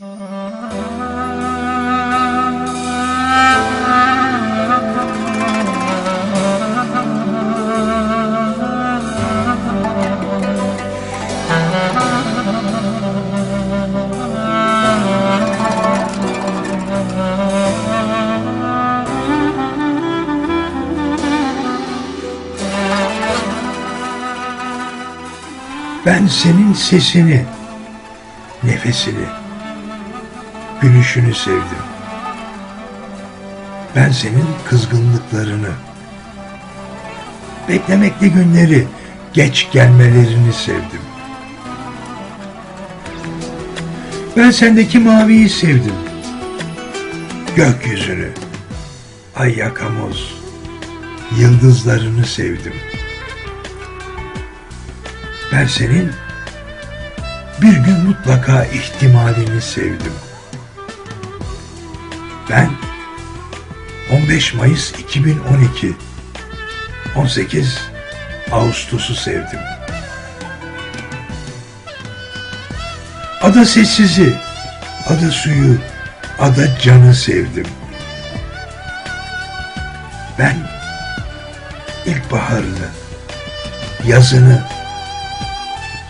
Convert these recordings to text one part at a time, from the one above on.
Ben senin sesini, nefesini, gülüşünü sevdim. Ben senin kızgınlıklarını, beklemekli günleri, geç gelmelerini sevdim. Ben sendeki maviyi sevdim. Gökyüzünü, ay yakamoz, yıldızlarını sevdim. Ben senin bir gün mutlaka ihtimalini sevdim. Ben 15 Mayıs 2012 18 Ağustos'u sevdim. Ada sessizi, ada suyu, ada canı sevdim. Ben ilkbaharını, yazını,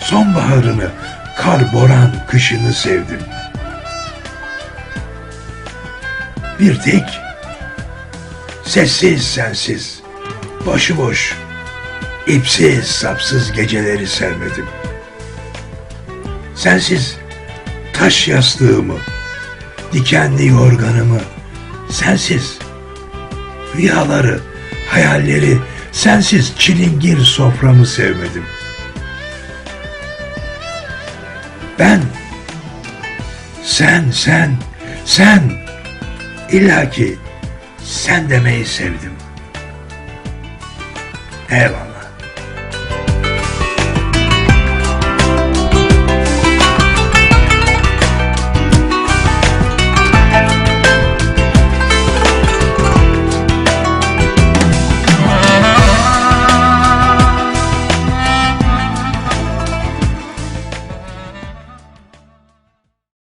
sonbaharını, kar boran kışını sevdim. Bir tek sessiz sensiz, başıboş, ipsiz sapsız geceleri sevmedim. Sensiz taş yastığımı, dikenli yorganımı, sensiz rüyaları, hayalleri, sensiz çilingir soframı sevmedim. Ben, sen, sen, sen, illaki sen demeyi sevdim. Eyvallah.